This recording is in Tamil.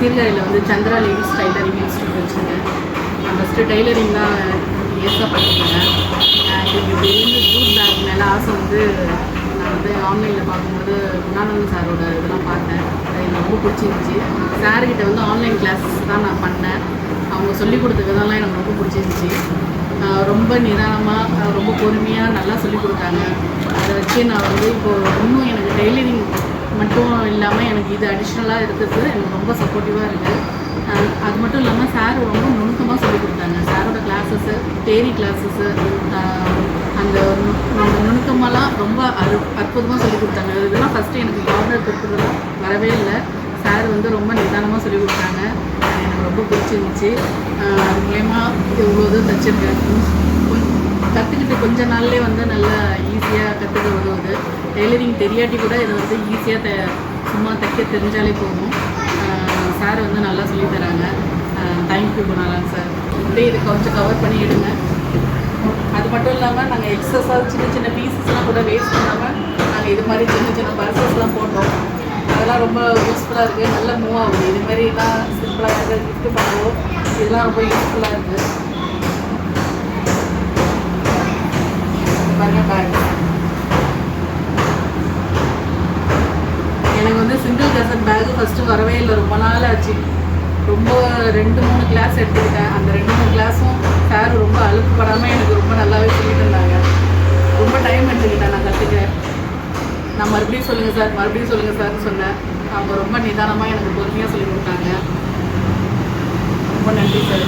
சீர்காழியில் வந்து சந்திரா லேடிஸ் டைலரிங் இன்ஸ்டியூட் வச்சுருக்கேன். நான் ஃபஸ்ட்டு டைலரிங் தான் இயர்ஸாக பண்ணியிருக்கேன். எனக்கு ஜூட் பேக் மேலே ஆசை வந்து நான் வந்து ஆன்லைனில் பார்க்கும்போது குணானந்தன் சாரோட இதெல்லாம் பார்த்தேன். அது எனக்கு ரொம்ப பிடிச்சிருந்துச்சி. சார்கிட்ட வந்து ஆன்லைன் கிளாஸஸ் தான் நான் பண்ணேன். அவங்க சொல்லிக் கொடுத்த விதம்லாம் எனக்கு ரொம்ப பிடிச்சிருந்துச்சி. ரொம்ப நிதானமாக ரொம்ப பொறுமையாக நல்லா சொல்லிக் கொடுத்தாங்க. அதை வச்சு நான் வந்து இப்போது இன்னும் எனக்கு டெய்லரிங் மட்டும் இல்லாமல் எனக்கு இது அடிஷ்னலாக இருக்கிறது எனக்கு ரொம்ப சப்போர்ட்டிவாக இருக்குது அது மட்டும் இல்லாமல் சார் ரொம்ப நுணுக்கமாக சொல்லிக் கொடுத்தாங்க. சாரோட கிளாஸஸ்ஸு தேரி கிளாஸஸ்ஸு அந்த நு- அந்த நுணுக்கமெல்லாம் ரொம்ப அரு அற்புதமாக சொல்லிக் கொடுத்தாங்க. இதெல்லாம் ஃபஸ்ட்டு எனக்கு கவர்னர் கொடுத்துருந்தோம் வரவே இல்லை. சார் வந்து ரொம்ப நிதானமாக சொல்லிக் கொடுத்தாங்க. எனக்கு ரொம்ப பிடிச்சிருந்துச்சி. அது மூலயமா இவ்வளோ இது தச்சிருக்கேன். கற்றுக்கிட்டு கொஞ்ச நாள்லேயே வந்து நல்லா ஈஸியாக கற்றுக்க உதவுது. டெய்லரிங் தெரியாட்டி கூட இதை வந்து ஈஸியாக த சும்மா தைக்க தெரிஞ்சாலே போகும் சார் வந்து நல்லா சொல்லித்தராங்க தேங்க்யூ குணாலன் சார். இப்படியே இது கொஞ்சம் கவர் பண்ணி எடுங்க. அது மட்டும் இல்லாமல் நாங்கள் எக்ஸஸாக சின்ன சின்ன பீசஸ்லாம் கூட வேஸ்ட் பண்ணாமல் நாங்கள் இது மாதிரி சின்ன சின்ன பர்சஸ்லாம் போட்டோம். அதெல்லாம் ரொம்ப யூஸ்ஃபுல்லாக இருக்குது நல்லா மூவ் ஆகுது. இது மாதிரிலாம் சிம்பிளாக இருக்குது கிஃப்ட் பண்ணுவோம். இதெல்லாம் ரொம்ப யூஸ்ஃபுல்லாக இருக்குது பாருங்க பேக் எனக்கு வந்து சிங்கிள் கசட் பேக்கு ஃபஸ்ட்டு வரவே இல்லை. ரொம்ப நாள் ஆச்சு. ரொம்ப ரெண்டு மூணு கிளாஸ் எடுத்துக்கிட்டேன். அந்த ரெண்டு மூணு கிளாஸும் சார் ரொம்ப அழுப்புப்படாமல் எனக்கு ரொம்ப நல்லாவே சொல்லிட்டு இருந்தாங்க. ரொம்ப டைம் எடுத்துக்கிட்டேன் நான் கற்றுக்க நான் மறுபடியும் சொல்லுங்கள் சார் மறுபடியும் சொல்லுங்கள் சார்னு சொன்னேன். அவங்க ரொம்ப நிதானமாக எனக்கு பொறுமையாக சொல்லி கொடுத்தாங்க. ரொம்ப நன்றி சார்.